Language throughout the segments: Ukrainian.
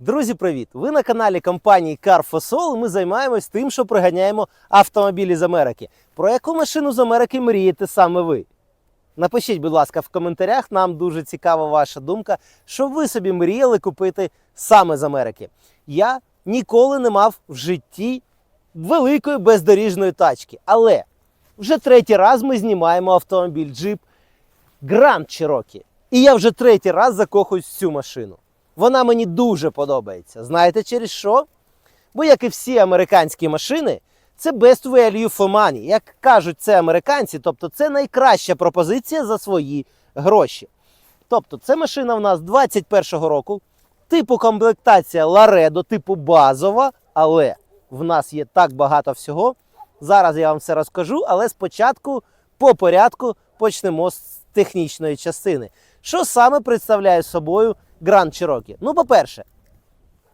Друзі, привіт! Ви на каналі компанії Car for Soul. Ми займаємось тим, що приганяємо автомобілі з Америки. Про яку машину з Америки мрієте саме ви? Напишіть, будь ласка, в коментарях. Нам дуже цікава ваша думка, що ви собі мріяли купити саме з Америки. Я ніколи не мав в житті великої бездоріжної тачки. Але вже третій раз ми знімаємо автомобіль Jeep Grand Cherokee. І я вже третій раз закохуюсь в цю машину. Вона мені дуже подобається. Знаєте через що? Бо, як і всі американські машини, це best value for money. Як кажуть це американці, тобто це найкраща пропозиція за свої гроші. Тобто, це машина в нас 21-го року, типу комплектація Laredo, типу базова, але в нас є так багато всього. Зараз я вам все розкажу, але спочатку по порядку почнемо з технічної частини. Що саме представляє собою Grand Cherokee? Ну, по-перше,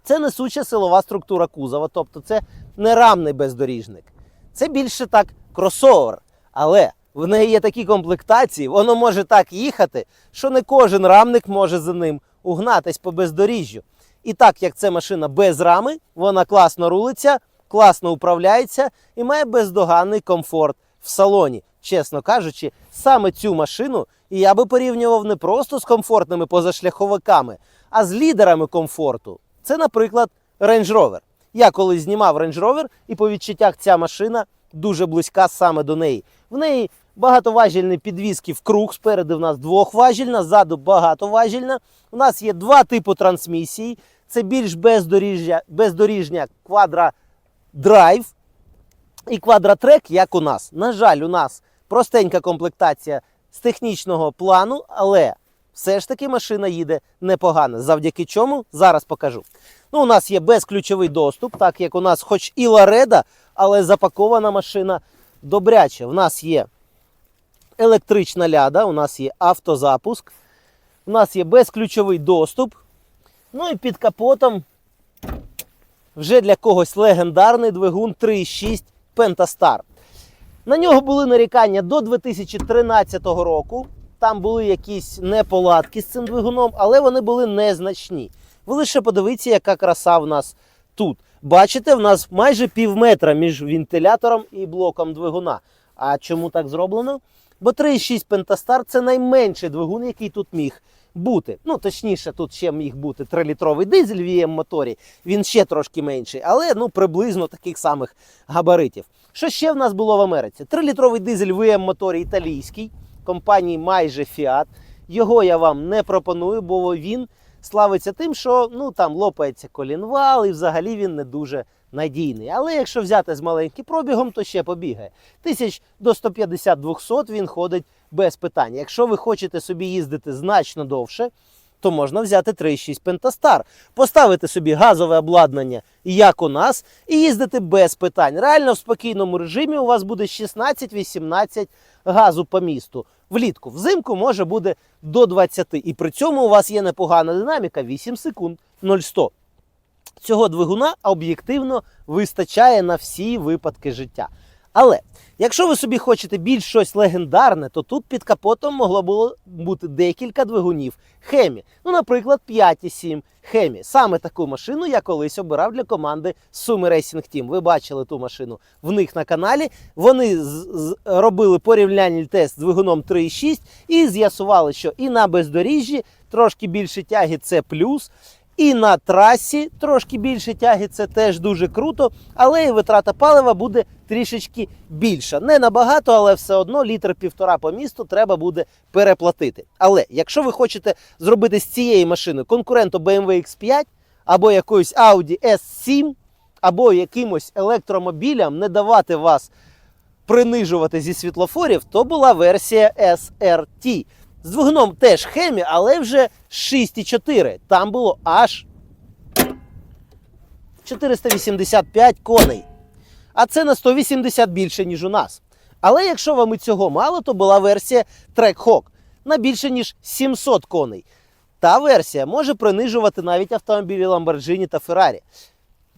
це несуча силова структура кузова, тобто це не рамний бездоріжник. Це більше так кросовер. Але в неї є такі комплектації, воно може так їхати, що не кожен рамник може за ним угнатись по бездоріжжю. І так як це машина без рами, вона класно рулиться, класно управляється і має бездоганний комфорт в салоні. Чесно кажучи, саме цю машину і я би порівнював не просто з комфортними позашляховиками, а з лідерами комфорту. Це, наприклад, Range Rover. Я колись знімав Range Rover, і по відчуттях ця машина дуже близька саме до неї. В неї багатоважільні підвіски в круг. Спереду в нас двохважільна, ззаду багатоважільна. У нас є два типи трансмісії. Це більш бездоріжжя, бездоріжня квадра драйв і квадротрек, як у нас. На жаль, у нас простенька комплектація з технічного плану, але все ж таки машина їде непогано. Завдяки чому зараз покажу. Ну, у нас є безключовий доступ, так як у нас, хоч і Лареда, але запакована машина добряче. У нас є електрична ляда, у нас є автозапуск, у нас є безключовий доступ. Ну і під капотом вже для когось легендарний двигун 3.6 Pentastar. На нього були нарікання до 2013 року. Там були якісь неполадки з цим двигуном, але вони були незначні. Ви лише подивіться, яка краса в нас тут. Бачите, в нас майже пів метра між вентилятором і блоком двигуна. А чому так зроблено? Бо 3,6 Pentastar це найменший двигун, який тут міг бути. Ну, точніше, тут ще міг бути 3-літровий дизель в EM моторі. Він ще трошки менший, але ну приблизно таких самих габаритів. Що ще в нас було в Америці? 3-літровий дизель в EM моторі італійський, компанії майже Fiat. Його я вам не пропоную, бо він славиться тим, що ну там лопається колінвал, і взагалі він не дуже надійний. Але якщо взяти з маленьким пробігом, то ще побігає. Тисяч до 150-200 він ходить без питань. Якщо ви хочете собі їздити значно довше, то можна взяти 3,6 Pentastar, поставити собі газове обладнання, як у нас, і їздити без питань. Реально в спокійному режимі у вас буде 16-18 газу по місту. Влітку, взимку може буде до 20. І при цьому у вас є непогана динаміка 8 секунд 0,100. Цього двигуна об'єктивно вистачає на всі випадки життя. Але якщо ви собі хочете більш щось легендарне, то тут під капотом могло було бути декілька двигунів Хемі. Ну, наприклад, 5,7 Хемі. Саме таку машину я колись обирав для команди Suми Racing Team. Ви бачили ту машину в них на каналі. Вони робили порівняльний тест з двигуном 3,6 і з'ясували, що і на бездоріжжі трошки більше тяги це плюс. І на трасі трошки більше тяги, це теж дуже круто, але і витрата палива буде трішечки більша. Не набагато, але все одно літр півтора по місту треба буде переплатити. Але якщо ви хочете зробити з цієї машини конкуренту BMW X5 або якоюсь Audi S7, або якимось електромобілям, не давати вас принижувати зі світлофорів, то була версія SRT. З двигуном теж хемі, але вже 6,4. Там було аж 485 коней. А це на 180 більше, ніж у нас. Але якщо вам і цього мало, то була версія Trackhawk на більше, ніж 700 коней. Та версія може принижувати навіть автомобілі Lamborghini та Ferrari.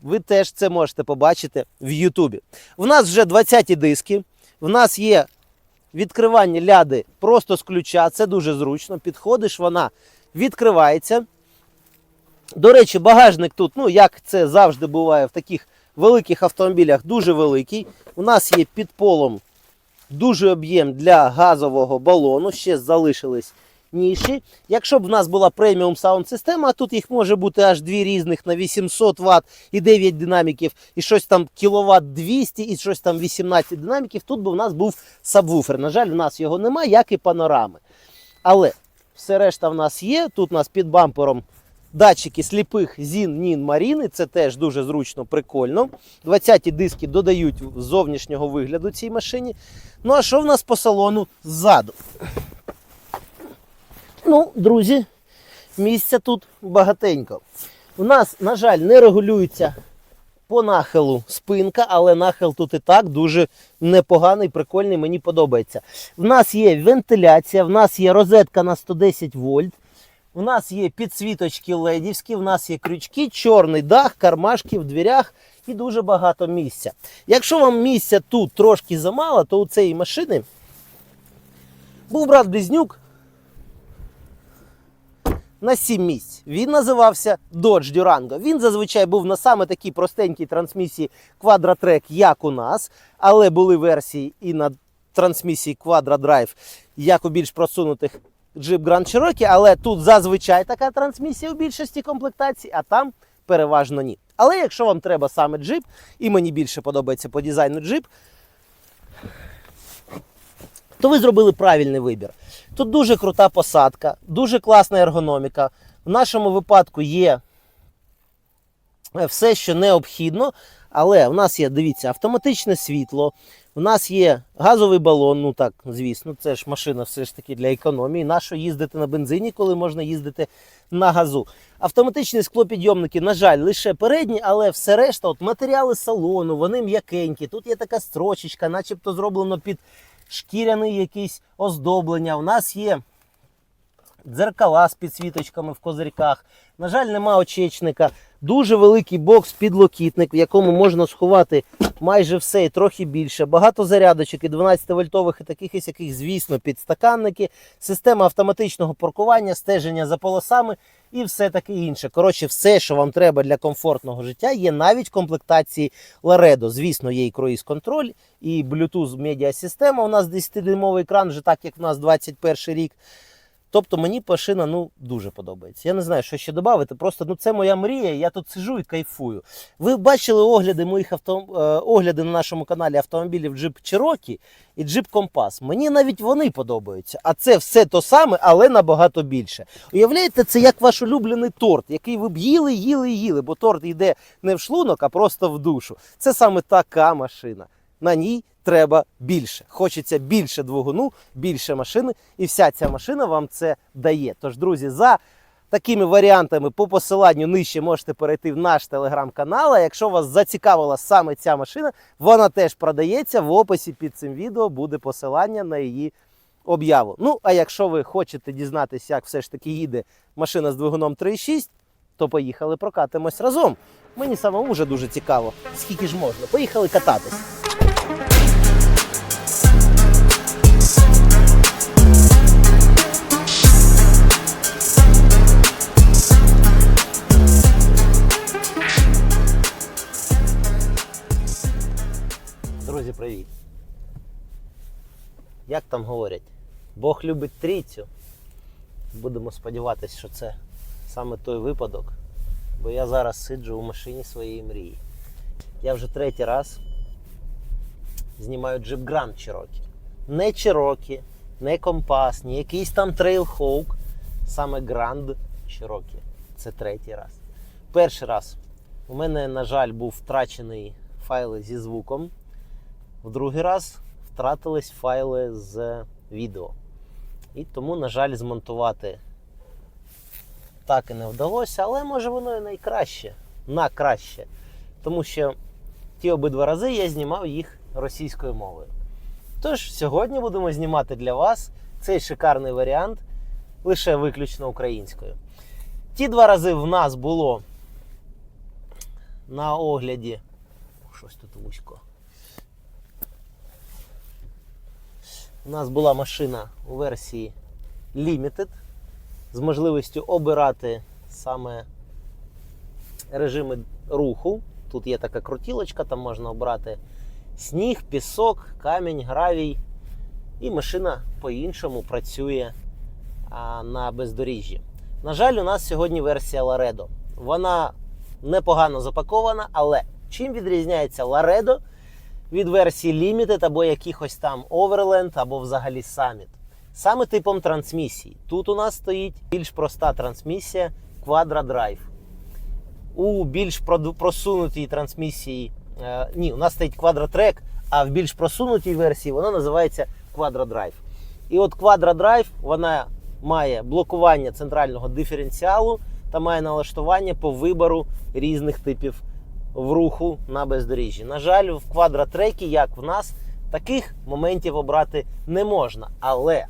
ви теж це можете побачити в Ютубі. В нас вже 20-ті диски. В нас є відкривання ляди просто з ключа. Це дуже зручно. Підходиш, вона відкривається. До речі, багажник тут, ну як це завжди буває в таких великих автомобілях, дуже великий. У нас є під полом дуже об'єм для газового балону. Ще залишились ніші. Якщо б в нас була преміум саунд система, тут їх може бути аж дві різних на 800 Вт і 9 динаміків, і щось там кіловат 200, і щось там 18 динаміків. Тут би в нас був сабвуфер. На жаль, в нас його немає, як і панорами. Але все решта в нас є. Тут у нас під бампером датчики сліпих зін, нін, маріни. Це теж дуже зручно, прикольно. 20-ті диски додають зовнішнього вигляду цій машині. Ну а що в нас по салону ззаду? Ну, друзі, місця тут багатенько. У нас, на жаль, не регулюється по нахилу спинка, але нахил тут і так дуже непоганий, прикольний, мені подобається. В нас є вентиляція, в нас є розетка на 110 вольт. У нас є підсвіточки ледівські, в нас є крючки, чорний дах, кармашки в дверях і дуже багато місця. Якщо вам місця тут трошки замало, то у цієї машини був брат Близнюк на 7 місць. Він називався Dodge Durango. Він зазвичай був на саме такій простенькій трансмісії Quadratrack, як у нас, але були версії і на трансмісії Quadra Drive, як у більш просунутих Jeep Grand Cherokee, але тут зазвичай така трансмісія у більшості комплектацій, а там переважно ні. Але якщо вам треба саме джип, і мені більше подобається по дизайну джип, то ви зробили правильний вибір. Тут дуже крута посадка, дуже класна ергономіка. В нашому випадку є е, все, що необхідно, але в нас є, дивіться, автоматичне світло, в нас є газовий балон, ну так, звісно, це ж машина все ж таки для економії. Нащо їздити на бензині, коли можна їздити на газу? Автоматичні склопідйомники, на жаль, лише передні, але все решта, от матеріали салону, вони м'якенькі. Тут є така строчечка, начебто зроблено під шкіряний якісь оздоблення. У нас є дзеркала з підсвіточками в козирьках. На жаль, нема очечника. Дуже великий бокс-підлокітник, в якому можна сховати майже все і трохи більше. Багато зарядочок і 12 вольтових і таких і сяких, звісно, підстаканники, система автоматичного паркування, стеження за полосами і все таке інше. Коротше, все, що вам треба для комфортного життя, є навіть в комплектації Laredo. Звісно, є і круїз контроль, і Bluetooth медіасистема. У нас 10-дюймовий екран, вже так як у нас 21 рік. Тобто мені машина ну, дуже подобається. Я не знаю, що ще додати. Просто ну, це моя мрія. Я тут сижу і кайфую. Ви бачили огляди моїх авто... е, огляди на нашому каналі автомобілів Jeep Cherokee і Jeep Compass. Мені навіть вони подобаються. А це все то саме, але набагато більше. Уявляєте, це як ваш улюблений торт, який ви б їли, їли, їли, бо торт йде не в шлунок, а просто в душу. Це саме така машина. На ній треба більше. Хочеться більше двигуну, більше машини, і вся ця машина вам це дає. Тож, друзі, за такими варіантами по посиланню нижче можете перейти в наш телеграм-канал. А якщо вас зацікавила саме ця машина, вона теж продається. В описі під цим відео буде посилання на її об'яву. Ну, а якщо ви хочете дізнатися, як все ж таки їде машина з двигуном 3.6, то поїхали прокатимось разом. Мені самому вже дуже цікаво, скільки ж можна. Поїхали кататись. Як там говорять? Бог любить трійцю. Будемо сподіватися, що це саме той випадок. Бо я зараз сиджу у машині своєї мрії. Я вже третій раз знімаю Jeep Grand Cherokee. Не Cherokee, не Compass, не якийсь там Trailhawk. Саме Grand Cherokee. Це третій раз. Перший раз у мене, на жаль, був втрачений файли зі звуком. В другий раз втратились файли з відео. І тому, на жаль, змонтувати так і не вдалося, але може воно і найкраще, на краще. Тому що ті обидва рази я знімав їх російською мовою. Тож, сьогодні будемо знімати для вас цей шикарний варіант лише виключно українською. Ті два рази в нас було на огляді. Щось тут вузько. У нас була машина у версії Limited з можливістю обирати саме режими руху. Тут є така крутілочка, там можна обрати сніг, пісок, камінь, гравій. І машина по-іншому працює а, на бездоріжжі. На жаль, у нас сьогодні версія Laredo. Вона непогано запакована, але чим відрізняється Laredo від версії Limited або якихось там Overland або взагалі Summit? Саме типом трансмісії. Тут у нас стоїть більш проста трансмісія Quadra Drive. У більш просунутій трансмісії, е, ні, у нас стоїть Quadra Track, а в більш просунутій версії вона називається Quadra Drive. І от Quadra Drive вона має блокування центрального диференціалу та має налаштування по вибору різних типів в руху на бездоріжжі. На жаль, в квадротрекі, як в нас, таких моментів обрати не можна. Але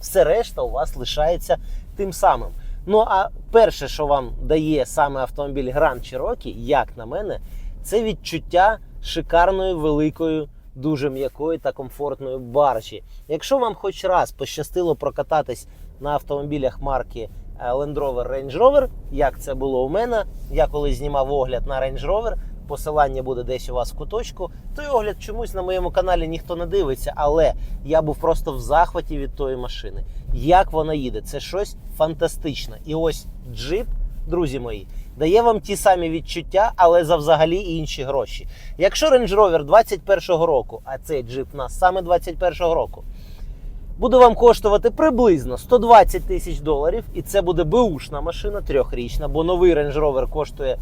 все решта у вас лишається тим самим. Ну а перше, що вам дає саме автомобіль Grand Cherokee, як на мене, це відчуття шикарної великої, дуже м'якої та комфортної баржі. Якщо вам хоч раз пощастило прокататись на автомобілях марки Land Rover Range Rover, як це було у мене, я коли знімав огляд на Range Rover, посилання буде десь у вас в куточку. Той огляд чомусь на моєму каналі ніхто не дивиться, але я був просто в захваті від тої машини. Як вона їде, це щось фантастичне. І ось джип, друзі мої, дає вам ті самі відчуття, але за взагалі інші гроші. Якщо Range Rover 21-го року, а цей джип у нас саме 21-го року, буде вам коштувати приблизно 120 тисяч доларів, і це буде беушна машина, трьохрічна, бо новий Range Rover коштує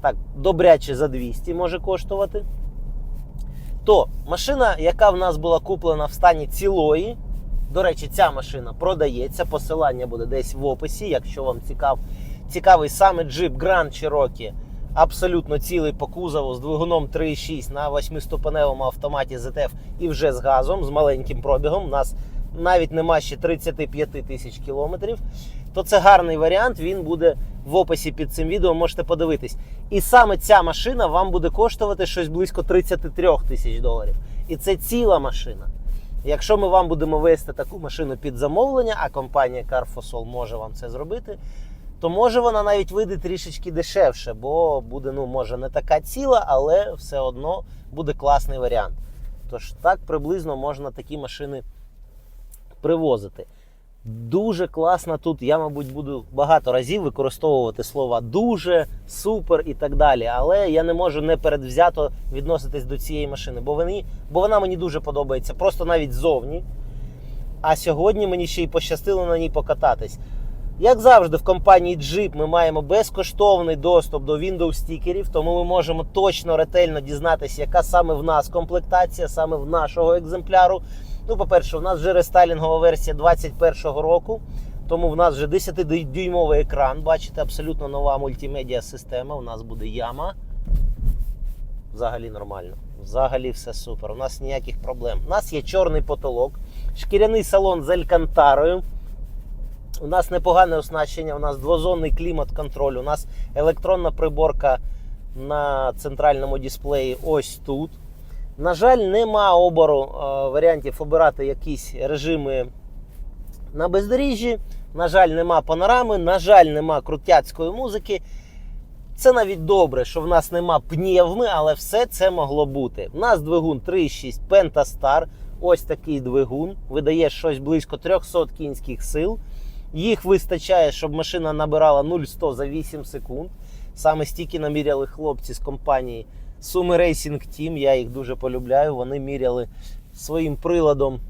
так добряче за 200 може коштувати. То машина, яка в нас була куплена в стані цілої, до речі, ця машина продається. Посилання буде десь в описі, якщо вам цікав, цікавий саме джип Grand Cherokee, абсолютно цілий по кузову з двигуном 3.6 на 8-ступеневому автоматі ZF і вже з газом, з маленьким пробігом. У нас навіть нема ще 35 тисяч кілометрів. То це гарний варіант. Він буде в описі під цим відео. Можете подивитись. І саме ця машина вам буде коштувати щось близько 33 тисяч доларів. І це ціла машина. Якщо ми вам будемо вести таку машину під замовлення, а компанія Carfosol може вам це зробити, то може вона навіть вийде трішечки дешевше, бо буде, ну, може, не така ціла, але все одно буде класний варіант. Тож так приблизно можна такі машини привозити. Дуже класно тут. Я, мабуть, буду багато разів використовувати слова дуже, супер і так далі. Але я не можу не передвзято відноситись до цієї машини, бо, вони, бо вона мені дуже подобається, просто навіть ззовні. А сьогодні мені ще й пощастило на ній покататись. Як завжди, в компанії Jeep ми маємо безкоштовний доступ до Windows стікерів, тому ми можемо точно ретельно дізнатися, яка саме в нас комплектація, саме в нашого екземпляру. Ну, по-перше, у нас вже рестайлінгова версія 21-го року, тому в нас вже 10-дюймовий екран. Бачите, абсолютно нова мультимедіа система. У нас буде яма. Взагалі нормально. Взагалі все супер. У нас ніяких проблем. У нас є чорний потолок, шкіряний салон з алькантарою. У нас непогане оснащення, у нас двозонний клімат-контроль, у нас електронна приборка на центральному дисплеї ось тут. На жаль, нема обору е, варіантів обирати якісь режими на бездоріжжі. На жаль, нема панорами, на жаль, нема крутяцької музики. Це навіть добре, що в нас нема пневми, але все це могло бути. У нас двигун 3.6 Pentastar. Ось такий двигун. Видає щось близько 300 кінських сил. Їх вистачає, щоб машина набирала 0-100 за 8 секунд. Саме стільки наміряли хлопці з компанії Suми Racing Team. Я їх дуже полюбляю. Вони міряли своїм приладом,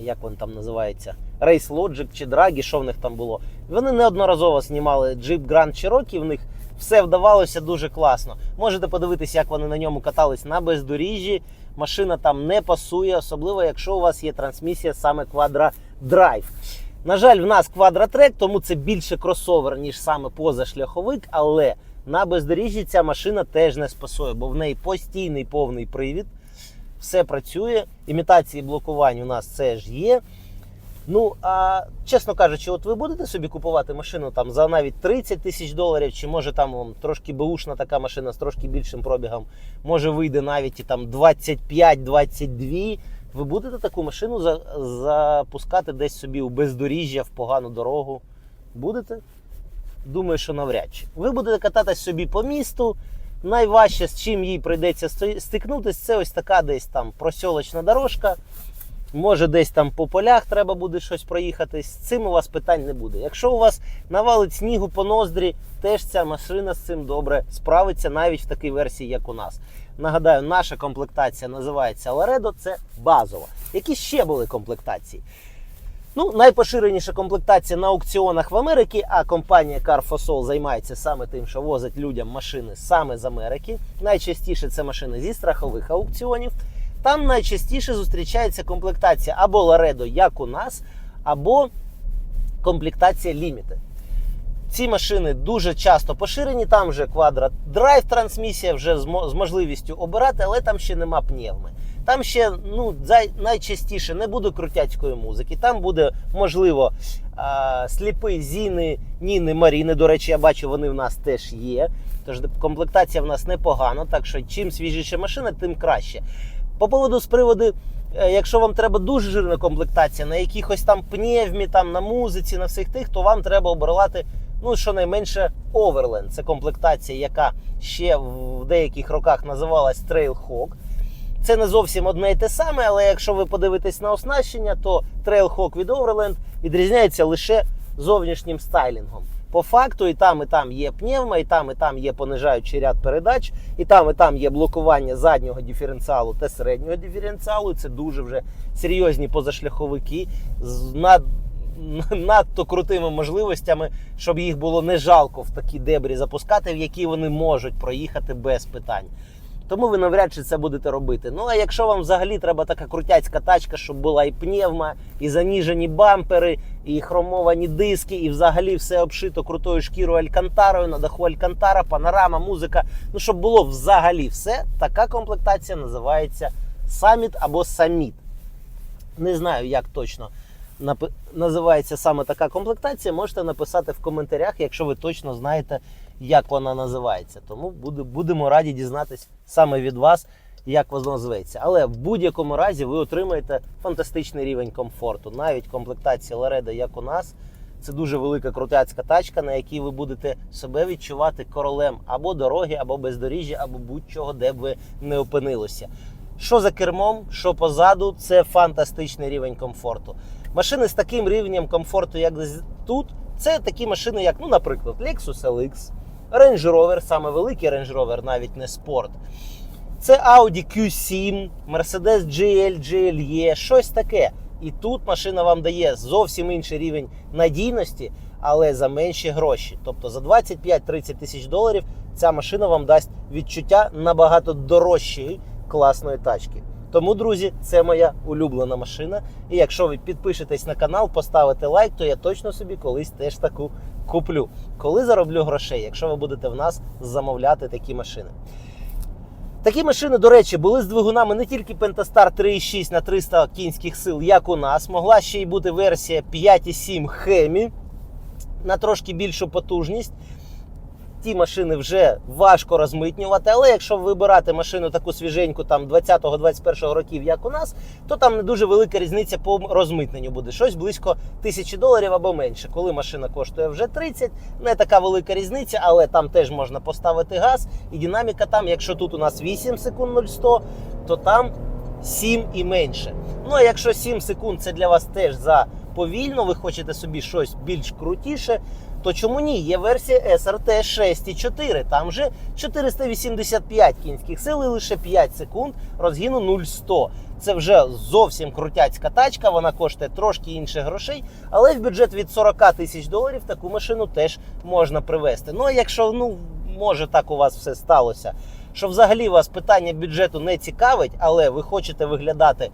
як він там називається, Race Logic чи Dragi, що в них там було. Вони неодноразово знімали Jeep Grand Cherokee, в них все вдавалося дуже класно. Можете подивитися, як вони на ньому катались на бездоріжжі. Машина там не пасує, особливо якщо у вас є трансмісія саме Quadra Drive. На жаль, в нас квадротрек, тому це більше кросовер, ніж саме позашляховик, але на бездоріжжі ця машина теж не спасує, бо в неї постійний повний привід. Все працює. Імітації блокувань у нас це ж є. Ну, а чесно кажучи, от ви будете собі купувати машину там за навіть 30 тисяч доларів, чи може там вам трошки беушна така машина з трошки більшим пробігом, може вийде навіть і там 25-22. Ви будете таку машину за, запускати десь собі у бездоріжжя, в погану дорогу? Будете? Думаю, що навряд чи. Ви будете кататись собі по місту. Найважче, з чим їй прийдеться стикнутись, це ось така десь там просьолочна дорожка. Може, десь там по полях треба буде щось проїхати. З цим у вас питань не буде. Якщо у вас навалить снігу по ноздрі, теж ця машина з цим добре справиться навіть в такій версії, як у нас. Нагадаю, наша комплектація називається Laredo, це базова. Які ще були комплектації? Ну, найпоширеніша комплектація на аукціонах в Америці, а компанія Carfosol займається саме тим, що возить людям машини саме з Америки. Найчастіше це машини зі страхових аукціонів. Там найчастіше зустрічається комплектація або Laredo, як у нас, або комплектація Limited. Ці машини дуже часто поширені. Там вже квадрат драйв трансмісія, вже з можливістю обирати, але там ще нема пневми. Там ще ну, найчастіше не буде крутяцької музики. Там буде, можливо, сліпи Зіни, Ніни, Маріни. До речі, я бачу, вони в нас теж є. Тож комплектація в нас непогана, так що чим свіжіша машина, тим краще. По поводу з приводу, е, якщо вам треба дуже жирна комплектація на якихось там пневмі, там на музиці, на всіх тих, то вам треба обирати ну, щонайменше Overland. Це комплектація, яка ще в деяких роках називалась Trailhawk. Це не зовсім одне і те саме, але якщо ви подивитесь на оснащення, то Trailhawk від Overland відрізняється лише зовнішнім стайлінгом. По факту, і там, і там є пневма, і там, і там є понижаючий ряд передач, і там, і там є блокування заднього диференціалу та середнього диференціалу. Це дуже вже серйозні позашляховики з над, надто крутими можливостями, щоб їх було не жалко в такі дебрі запускати, в які вони можуть проїхати без питань. Тому ви навряд чи це будете робити. Ну а якщо вам взагалі треба така крутяцька тачка, щоб була і пневма, і заніжені бампери, і хромовані диски, і взагалі все обшито крутою шкірою алькантарою, на даху алькантара, панорама, музика. Ну щоб було взагалі все, така комплектація називається Summit або Summit. Не знаю, як точно називається саме така комплектація. Можете написати в коментарях, якщо ви точно знаєте, як вона називається. Тому буде- будемо раді дізнатись саме від вас, як воно зветься. Але в будь-якому разі ви отримаєте фантастичний рівень комфорту. Навіть комплектація Laredo, як у нас, це дуже велика крутяцька тачка, на якій ви будете себе відчувати королем або дороги, або бездоріжжя, або будь-чого, де б ви не опинилися. Що за кермом, що позаду, це фантастичний рівень комфорту. Машини з таким рівнем комфорту, як тут, це такі машини, як, ну, наприклад, Lexus LX, Range Rover, саме великий Range Rover, навіть не спорт. Це Audi Q7, Mercedes GL, GLE, щось таке. І тут машина вам дає зовсім інший рівень надійності, але за менші гроші. Тобто за 25-30 тисяч доларів ця машина вам дасть відчуття набагато дорожчої класної тачки. Тому, друзі, це моя улюблена машина. І якщо ви підпишетесь на канал, поставите лайк, то я точно собі колись теж таку куплю. Коли зароблю грошей, якщо ви будете в нас замовляти такі машини. Такі машини, до речі, були з двигунами не тільки Pentastar 3.6 на 300 кінських сил, як у нас. Могла ще й бути версія 5.7 Hemi на трошки більшу потужність. Ті машини вже важко розмитнювати, але якщо вибирати машину таку свіженьку, там 20-21 років, як у нас, то там не дуже велика різниця по розмитненню буде. Щось близько тисячі доларів або менше. Коли машина коштує вже 30, не така велика різниця, але там теж можна поставити газ. І динаміка там, якщо тут у нас 8 секунд 0100, то там 7 і менше. Ну а якщо 7 секунд це для вас теж за повільно, ви хочете собі щось більш крутіше. То чому ні? Є версія SRT 6.4, там же 485 кінських сил і лише 5 секунд розгіну 0-100. Це вже зовсім крутяцька тачка, вона коштує трошки інших грошей, але в бюджет від 40 тисяч доларів таку машину теж можна привезти. Ну а якщо ну може так у вас все сталося, що взагалі вас питання бюджету не цікавить, але ви хочете виглядати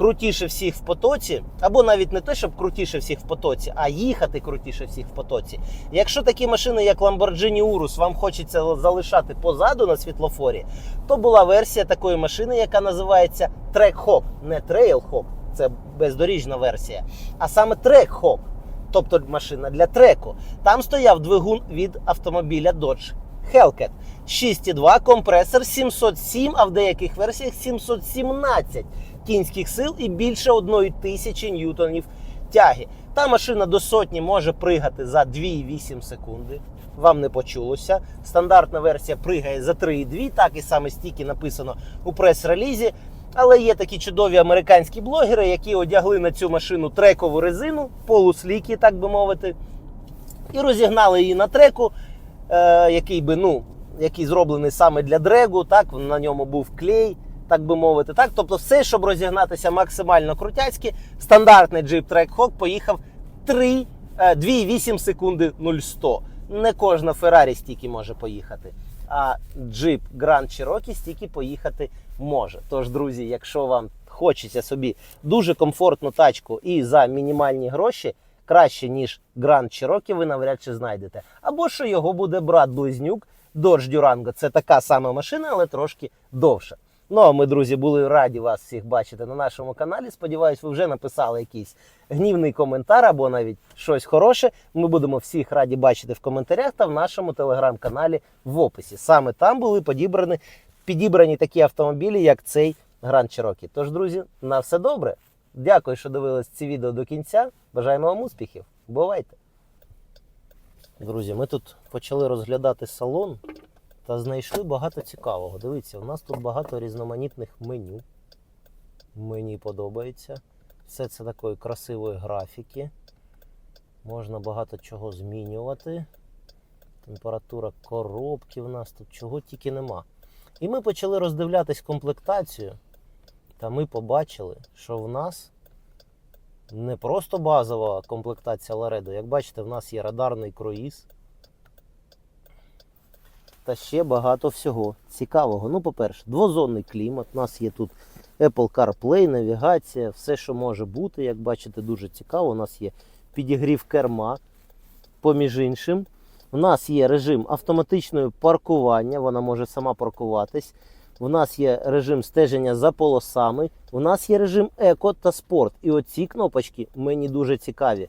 крутіше всіх в потоці, або навіть не те, щоб крутіше всіх в потоці, а їхати крутіше всіх в потоці. Якщо такі машини, як Lamborghini Urus, вам хочеться залишати позаду на світлофорі, то була версія такої машини, яка називається Trackhawk, не Trailhawk, це бездоріжна версія, а саме трек-хоп, тобто машина для треку. Там стояв двигун від автомобіля Dodge Hellcat. 6,2 компресор 707, а в деяких версіях 717 кінських сил і більше 1 тисячі ньютонів тяги. Та машина до сотні може пригати за 2,8 секунди. Вам не почулося. Стандартна версія пригає за 3,2, так і саме стільки написано у прес-релізі. Але є такі чудові американські блогери, які одягли на цю машину трекову резину, полусліки, так би мовити, і розігнали її на треку, е, який би, ну, який зроблений саме для дрегу. Так, на ньому був клей, так би мовити. Так, тобто, все, щоб розігнатися максимально крутяцьки, стандартний Jeep Trackhawk поїхав 3, е, 2,8 секунди 0,100. Не кожна Феррарі стільки може поїхати. А Jeep Grand Cherokee стільки поїхати може. Тож, друзі, якщо вам хочеться собі дуже комфортну тачку і за мінімальні гроші, краще, ніж Grand Cherokee, ви навряд чи знайдете. Або що його буде брат-близнюк Dodge Durango. Це така сама машина, але трошки довша. Ну а ми, друзі, були раді вас всіх бачити на нашому каналі. Сподіваюсь, ви вже написали якийсь гнівний коментар або навіть щось хороше. Ми будемо всіх раді бачити в коментарях та в нашому телеграм-каналі в описі. Саме там були підібрані, підібрані такі автомобілі, як цей Grand Cherokee. Тож, друзі, на все добре. Дякую, що дивились ці відео до кінця. Бажаємо вам успіхів. Бувайте! Друзі, ми тут почали розглядати салон та знайшли багато цікавого. Дивіться, у нас тут багато різноманітних меню. Мені подобається. Все це такої красивої графіки. Можна багато чого змінювати. Температура коробки в нас тут чого тільки нема. І ми почали роздивлятись комплектацію. Та ми побачили, що в нас не просто базова комплектація Laredo. Як бачите, в нас є радарний круїз. Та ще багато всього цікавого. Ну, по-перше, двозонний клімат. У нас є тут Apple CarPlay, навігація, все, що може бути. Як бачите, дуже цікаво. У нас є підігрів керма, поміж іншим. У нас є режим автоматичного паркування, вона може сама паркуватись. У нас є режим стеження за полосами. У нас є режим еко та спорт. І оці кнопочки мені дуже цікаві.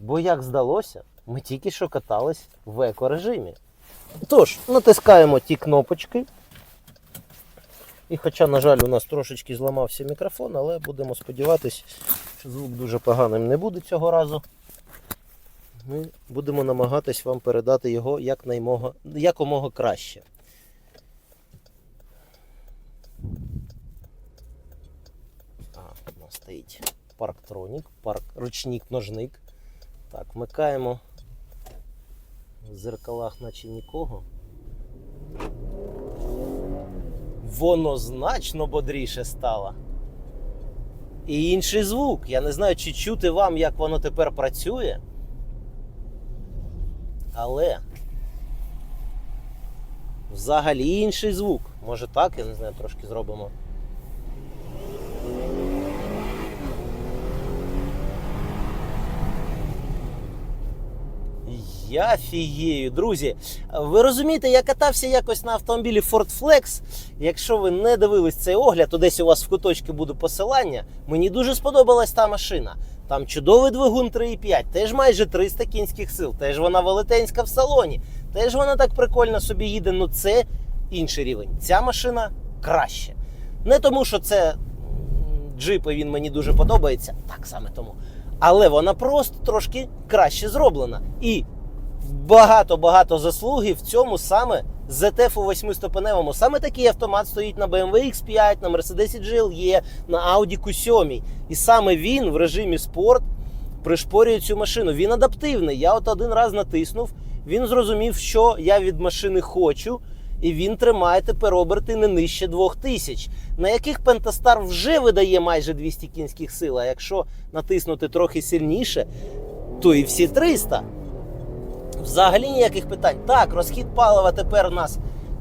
Бо, як здалося, ми тільки що катались в еко-режимі. Тож, натискаємо ті кнопочки. І хоча, на жаль, у нас трошечки зламався мікрофон, але будемо сподіватися, що звук дуже поганим не буде цього разу. Ми будемо намагатись вам передати його якнаймога, якомога краще. А, у нас стоїть парктронік, парк, ручник, ножник. Так, вмикаємо. В зеркалах наче нікого. Воно значно бодріше стало. І інший звук. Я не знаю, чи чути вам, як воно тепер працює. Але взагалі інший звук. Може так, я не знаю, трошки зробимо. Я фією, друзі. Ви розумієте, я катався якось на автомобілі Ford Flex. Якщо ви не дивились цей огляд, то десь у вас в куточку буде посилання. Мені дуже сподобалась та машина. Там чудовий двигун 3,5, теж майже 300 кінських сил, теж вона велетенська в салоні, теж вона так прикольно собі їде. Ну це інший рівень. Ця машина краще. Не тому, що це джип, і він мені дуже подобається, так саме тому. Але вона просто трошки краще зроблена. І багато-багато заслуги в цьому саме ZF у восьмиступеневому. Саме такий автомат стоїть на BMW X5, на Mercedes GLE, на Audi Q7. І саме він в режимі спорт пришпорює цю машину. Він адаптивний. Я от один раз натиснув, він зрозумів, що я від машини хочу. І він тримає тепер оберти не нижче 2000, на яких Pentastar вже видає майже 200 кінських сил. А якщо натиснути трохи сильніше, то і всі 300. Взагалі ніяких питань. Так, розхід палива тепер у нас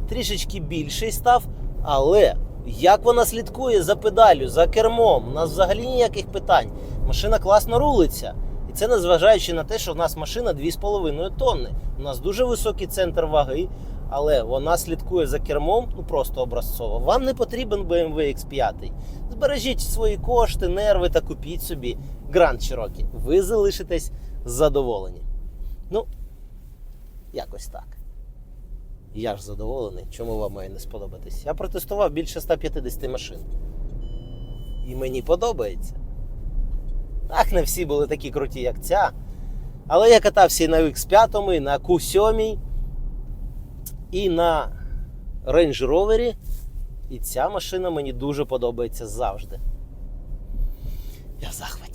трішечки більший став, але як вона слідкує за педалю, за кермом, у нас взагалі ніяких питань. Машина класно рулиться. І це незважаючи на те, що в нас машина 2,5 тонни. У нас дуже високий центр ваги, але вона слідкує за кермом, ну просто образцово. Вам не потрібен BMW X5. Збережіть свої кошти, нерви та купіть собі Grand Cherokee. Ви залишитесь задоволені. Якось так. Я ж задоволений, чому вам має не сподобатись. Я протестував більше 150 машин. І мені подобається. Так, не всі були такі круті, як ця. Але я катався і на X5, і на Q7, і на Range Rover. І ця машина мені дуже подобається завжди. Я в захваті.